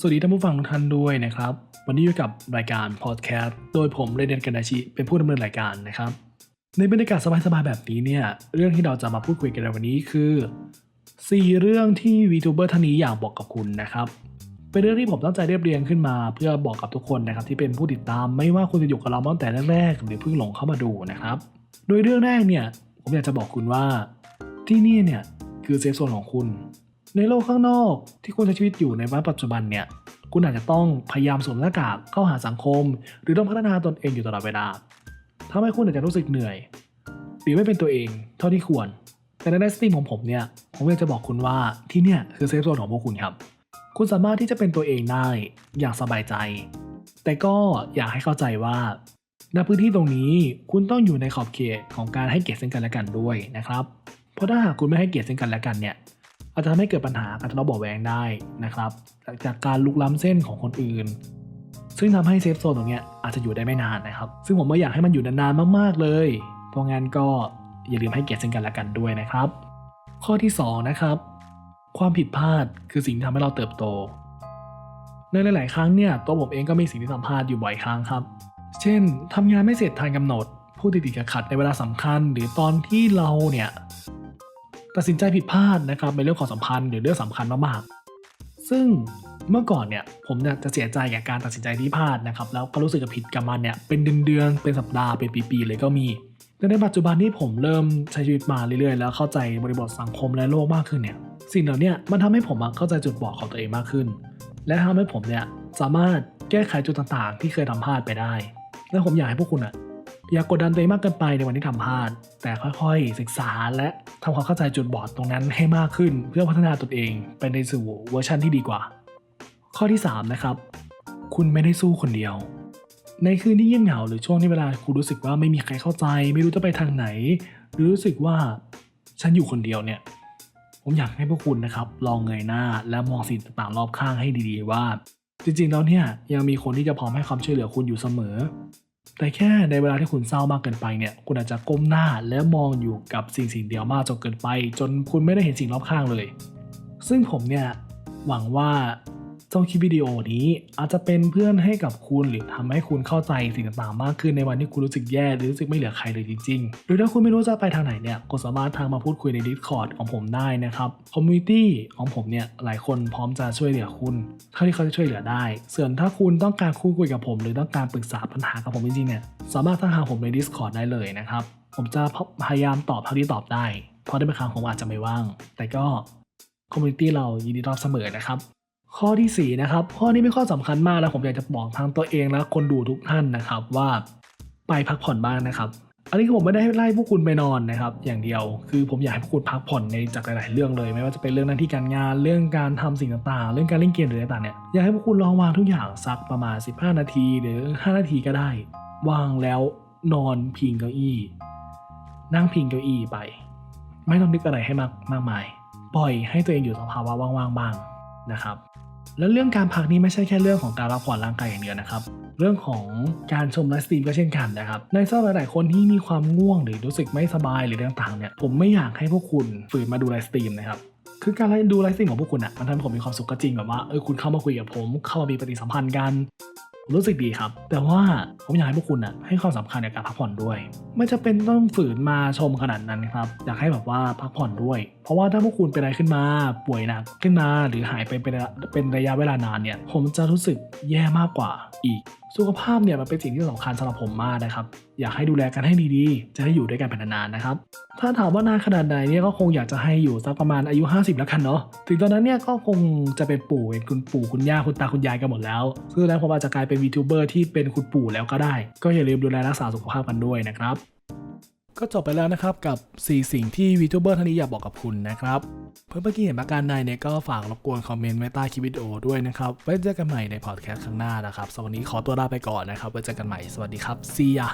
สวัสดีท่านผู้ฟังทุกท่านด้วยนะครับ วันนี้อยู่กับรายการพอดแคสต์โดยผมเรเดนกันดาชิเป็นผู้ดำเนินรายการนะครับ ในบรรยากาศสบายๆแบบนี้เนี่ย เรื่องที่เราจะมาพูดคุยกันในวันนี้คือ 4 เรื่องที่วีทูเบอร์ท่านนี้อยากบอกกับคุณนะครับ เป็นเรื่องที่ผมตั้งใจเรียบเรียงขึ้นมา เพื่อบอกกับทุกคนนะครับที่เป็นผู้ติดตามไม่ว่าคุณจะอยู่กับเราตั้งแต่แรกๆหรือเพิ่งหลงเข้ามาดูนะครับ โดยเรื่องแรกเนี่ยผมอยากจะบอกคุณว่าที่นี่เนี่ยคือเซฟโซนของคุณ ในโลกข้างนอกที่คุณใช้ชีวิตอยู่ในวันปัจจุบันเนี่ย คุณอาจจะต้องพยายามสวมหน้ากากเข้าหาสังคม หรือต้องพัฒนาตนเองอยู่ตลอดเวลาทำให้คุณอาจจะรู้สึกเหนื่อย หรือไม่เป็นตัวเองเท่าที่ควร แต่ในไลฟ์สตรีมของผมเนี่ย ผมอยากจะบอกคุณว่าที่เนี่ยคือเซฟโซนของพวกคุณครับ คุณสามารถที่จะเป็นตัวเองได้อย่างสบายใจ แต่ก็อยากให้เข้าใจว่าณพื้นที่ตรงนี้คุณต้องอยู่ในขอบเขตของการให้เกียรติซึ่งกันและกันด้วยนะครับ เพราะถ้าหากคุณไม่ให้เกียรติซึ่งกันและกันเนี่ย อาจจะทำให้เกิดปัญหาการทะเลาะเบาะแวงได้นะครับจากการลุกล้ำเส้นของคนอื่น ซึ่งทำให้เซฟโซนตรงนี้อาจจะอยู่ได้ไม่นานนะครับ ซึ่งผมไม่อยากให้มันอยู่นานๆมาก ๆเลย เพราะงั้นก็อย่าลืมให้เกียรติซึ่งกันและกันด้วยนะครับ ข้อที่สองนะครับ ความผิดพลาดคือสิ่งที่ทำให้เราเติบโต ในหลาย ๆ ครั้งเนี่ยตัวผมเองก็มีสิ่งที่สัมภาษณ์อยู่บ่อยครั้งครับ เช่นทำงานไม่เสร็จทันกำหนดพูดติดๆขัดในเวลาสำคัญ หรือตอนที่เราเนี่ย ตัดสินใจผิดพลาดนะครับในเรื่องของสัมพันธ์หรือเรื่องสำคัญมากๆ ซึ่งเมื่อก่อนเนี่ยผมเนี่ยจะเสียใจกับการตัดสินใจที่พลาดนะครับแล้วก็รู้สึกผิดกับมันเนี่ยเป็นเดือนๆเป็นสัปดาห์เป็นปีๆเลยก็มีแต่ในปัจจุบันที่ผมเริ่มใช้ชีวิตมาเรื่อยๆ แล้วเข้าใจบริบทสังคมและโลกมากขึ้นเนี่ยสิ่งเหล่านี้มันทำให้ผมเข้าใจจุดบอดของตัวเองมากขึ้น และทำให้ผมเนี่ยสามารถแก้ไขจุดต่างๆ ที่เคยทำพลาดไปได้ และผมอยากให้พวกคุณอะ อย่ากกดดันตัวเองมากเกินไปในวันที่ทำพลาด แต่ค่อยๆ ศึกษาและทำความเข้าใจจุดบอดตรงนั้นให้มากขึ้น เพื่อพัฒนาตนเองไปในสู่เวอร์ชันที่ดีกว่า ข้อที่ 3 นะครับ คุณไม่ได้สู้คนเดียว ในคืนที่เงียบเหงาหรือช่วงที่เวลาคุณรู้สึกว่าไม่มีใครเข้าใจ ไม่รู้จะไปทางไหน หรือรู้สึกว่าฉันอยู่คนเดียวเนี่ย ผมอยากให้พวกคุณนะครับ ลองเงยหน้าและมองสิ่งต่างๆรอบข้างให้ดีๆว่า จริงๆแล้วเนี่ยยังมีคนที่จะพร้อมให้ความช่วยเหลือคุณอยู่เสมอ แต่แค่ในเวลาที่คุณเศร้ามากเกินไปเนี่ย คุณอาจจะก้มหน้าและมองอยู่กับสิ่งสิ่งเดียวมากจนเกินไป จนคุณไม่ได้เห็นสิ่งรอบข้างเลย ซึ่งผมเนี่ยหวังว่า เจ้าคลิปวิดีโอนี้อาจจะเป็นเพื่อนให้กับคุณหรือทำให้คุณเข้าใจสิ่งต่างๆ มากขึ้นในวันที่คุณรู้สึกแย่หรือรู้สึกไม่เหลือใครเลยจริงๆ หรือถ้าคุณไม่รู้จะไปทางไหนเนี่ยก็สามารถทางมาพูดคุยใน Discord ของผมได้นะครับคอมมูนิตี้ของผมเนี่ยหลายคนพร้อมจะช่วยเหลือคุณเท่าที่เขาจะช่วยเหลือได้ ส่วนถ้าคุณต้องการคุยคุยกับผม หรือต้องการปรึกษาปัญหากับผมจริงๆเนี่ยสามารถทักหาผมใน Discord ได้เลยนะครับผมจะพยายามตอบเท่าที่ตอบได้ เพราะในบางครั้งผมอาจจะไม่ว่าง แต่ก็คอมมูนิตี้เรายินดีตอนรับเสมอนะครับ ข้อทีสี่ 4 นะครับ ข้อนี้เป็นข้อสำคัญมากแล้วผมอยากจะบอกทั้งตัวเองและคนดูทุกท่านนะครับว่าไปพักผ่อนบ้างนะครับ อันนี้ผมไม่ได้ให้ไล่พวกคุณไปนอนนะครับ อย่างเดียว คือผมอยากให้พวกคุณพักผ่อนในจากหลาย ๆ เรื่องเลย ไม่ว่าจะเป็นเรื่องหน้าที่การงาน เรื่องการทำสิ่งต่าง ๆ เรื่องการเล่นเกมหรืออะไรต่างเนี่ย อยากให้พวกคุณลองวางทุกอย่างสักประมาณ 15 นาที หรือ 5 นาทีก็ได้ วางแล้วนอนพิงเก้าอี้ นั่งพิงเก้าอี้ไป ไม่ต้องนึกอะไรให้มากมากมาย ปล่อยให้ตัวเองอยู่สภาวะว่าง ๆ บ้างนะครับ แล้วเรื่องการพักนี้ไม่ใช่แค่เรื่องของการพักผ่อนร่างกายอย่างเดียวนะครับ เรื่องของการชมไลฟ์สตรีมก็เช่นกันนะครับ ในสำหรับหลายๆคนที่มีความง่วงหรือรู้สึกไม่สบายหรือต่างๆเนี่ย ผมไม่อยากให้พวกคุณฝืนมาดูไลฟ์สตรีมนะครับคือการดูไลฟ์สตรีมของพวกคุณอะมันทำให้ผมมีความสุขก็จริงแบบว่าเออคุณเข้ามาคุยกับผม เข้ามามีปฏิสัมพันธ์กัน รู้สึกดีครับ แต่ว่าผมอยากให้พวกคุณอะให้ความสำคัญในการพักผ่อนด้วย ไม่จะเป็นต้องฝืนมาชมขนาดนั้นครับอยากให้แบบว่าพักผ่อนด้วย เพราะว่าถ้าพวกคุณเป็นอะไรขึ้นมาป่วยหนักขึ้นมาหรือหายไปเป็นเป็นระยะเวลานานเนี่ย ผมจะรู้สึกแย่มากกว่าอีก สุขภาพเนี่ยมันเป็นสิ่งที่สำคัญสำหรับผมมากนะครับ อยากให้ดูแลกันให้ดีๆ จะได้อยู่ด้วยกันเป็นนานๆนะครับ ถ้าถามว่านานขนาดไหนเนี่ยก็คงอยากจะให้อยู่สักประมาณอายุ 50 แล้วกันเนาะ ถึงตอนนั้นเนี่ยก็คงจะเป็นปู่เป็นคุณปู่คุณย่าคุณตาคุณยายกันหมดแล้ว ซึ่งแล้วผมอาจจะกลายเป็นวีทูเบอร์ที่เป็นคุณปู่แล้วก็ได้ ก็อย่าลืมดูแลรักษาสุขภาพกันด้วยนะครับ ก็จบไปแล้วนะครับกับ 4 สิ่งที่วีทูเบอร์ท่านนี้อยากบอกกับคุณนะครับ เพื่อนเมื่อกี้เห็นประการใดเนี่ยก็ฝากรบกวนคอมเมนต์ไว้ใต้คลิปวิดีโอด้วยนะครับ ไว้เจอกันใหม่ในพอดแคสต์ครั้งหน้านะครับสำหรับวันนี้ขอตัวลาไปก่อนนะครับไว้เจอกันใหม่สวัสดีครับซียา